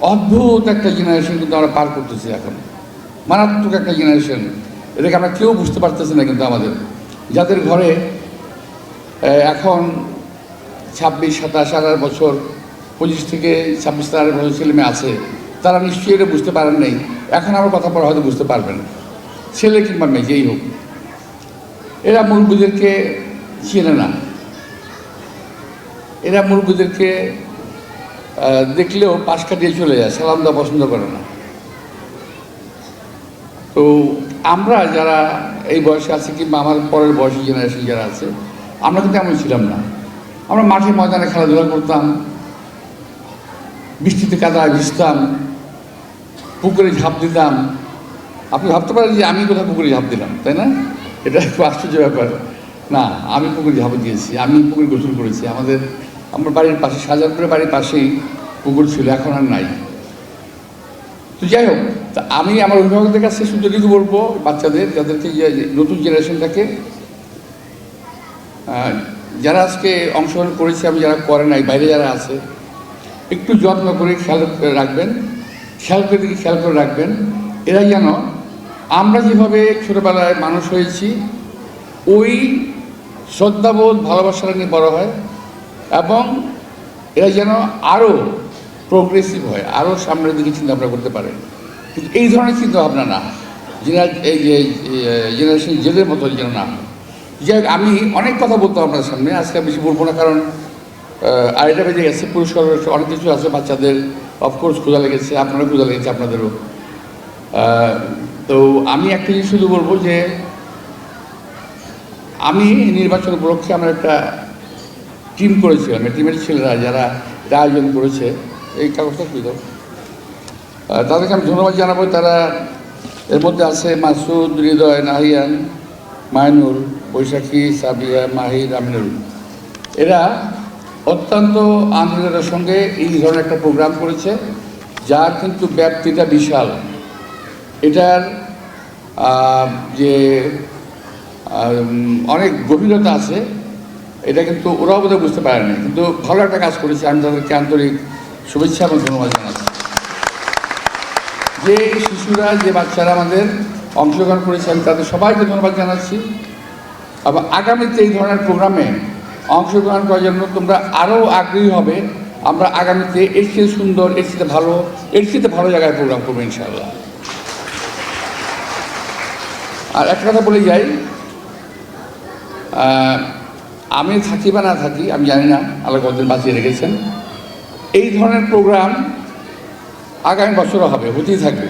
অদ্ভুত একটা জেনারেশন কিন্তু আমরা পার করতেছি এখন। মারাত্মক একটা জেনারেশন এটাকে আমরা কেউ বুঝতে পারতেছি না কিন্তু আমাদের। যাদের ঘরে এখন ছাব্বিশ সাতাশ আঠারো বছর পঁচিশ থেকে ছাব্বিশ আঠারো বছর ছেলে মেয়ে আছে তারা নিশ্চয়ই এটা বুঝতে পারেন নাই। এখন আমার কথা পরে হয়তো বুঝতে পারবেন। ছেলে কিংবা মেয়ে যেই হোক। এরা মুরব্বীদেরকে চেনে না। এরা মুরব্বীদেরকে আহ, দেখলেও পাশ কাটিয়ে চলে যায়, সালাম দেওয়া পছন্দ করে না। তো আমরা যারা এই বয়সে আছি কিংবা আমার পরের বয়সী জেনারেশন যারা আছে, আমরা কিন্তু এমন ছিলাম না। আমরা মাঠে ময়দানে খেলাধুলা করতাম, বৃষ্টিতে কাদায় ভিজতাম, পুকুরে ঝাঁপ দিতাম। আপনি ভাবতে পারেন যে আমি কোথাও পুকুরে ঝাঁপ দিলাম, তাই না? এটা একটু আশ্চর্য ব্যাপার। না, আমি পুকুরে ঝাঁপ দিয়েছি, আমি পুকুরে গোসল করেছি। আমাদের আমার বাড়ির পাশে শাহজাহানপুরের বাড়ির পাশেই পুকুর ছিল, এখন আর নাই। তো যাই হোক, তা আমি আমার অভিভাবকদের কাছে শুধু বলব, বাচ্চাদের, যাদেরকে নতুন জেনারেশনটাকে যারা আজকে অংশগ্রহণ করেছে আমি যারা করে নাই, বাইরে যারা আছে, একটু যত্ন করে খেয়াল করে রাখবেন, খেয়াল করে দিকে খেয়াল করে রাখবেন। এরা যেন, আমরা যেভাবে ছোটোবেলায় মানুষ হয়েছি, ওই শ্রদ্ধাবোধ ভালোবাসাটা নিয়ে বড় হয় এবং এরা যেন আরও প্রোগ্রেসিভ হয় আরও সামনের দিকে চিন্তা ভাবনা করতে পারে। কিন্তু এই ধরনের চিন্তা ভাবনা না। এই যে জেনারেশন জেলের মতো যেন না। যাই আমি অনেক কথা বলতাম আপনার সামনে, আজকে আমি বেশি বলব না, কারণ আড়াইটা বেজে গেছে পুরস্কার অনেক কিছু আছে বাচ্চাদের। অফকোর্স ক্ষুধা লেগেছে, আপনারও ক্ষুধা লেগেছে, আপনাদেরও। তো আমি একটা জিনিস শুধু বলব যে, আমি নির্বাচন উপলক্ষে আমার একটা টিম করেছিলাম টিমের ছেলেরা যারা এটা আয়োজন করেছে, এই কাগজটা তুই দাও। তাদেরকে আমি ধন্যবাদ জানাব, তারা এর মধ্যে আছে মাসুদ, হৃদয়, নাহিয়ান, মাইনুল, বৈশাখী, সাবিয়া, মাহির, আমিনুল। এরা অত্যন্ত আন্তরিকতার সঙ্গে এই ধরনের একটা প্রোগ্রাম করেছে যার কিন্তু ব্যাপ্তিটা বিশাল। এটার যে অনেক গভীরতা আছে এটা কিন্তু ওরাও বোধহয় বুঝতে পারেনি। কিন্তু ভালো একটা কাজ করেছে। আমি তাদেরকে আন্তরিক শুভেচ্ছা এবং ধন্যবাদ জানাচ্ছি। যে শিশুরা, যে বাচ্চারা আমাদের অংশগ্রহণ করেছে, আমি তাদের সবাইকে ধন্যবাদ জানাচ্ছি। আবার আগামীতে এই ধরনের প্রোগ্রামে অংশগ্রহণ করার জন্য তোমরা আরও আগ্রহী হবে। আমরা আগামীতে এর চেয়ে সুন্দর, এর চেয়ে ভালো, এর চেয়ে ভালো জায়গায় প্রোগ্রাম করব ইনশাআল্লাহ। আর একটা কথা বলে যাই। আমি থাকি বা না থাকি, আমি জানি না, আল্লাহ কতদিন বাঁচিয়ে রেখেছেন। এই ধরনের প্রোগ্রাম আগামী বছরও হবে, হতেই থাকবে।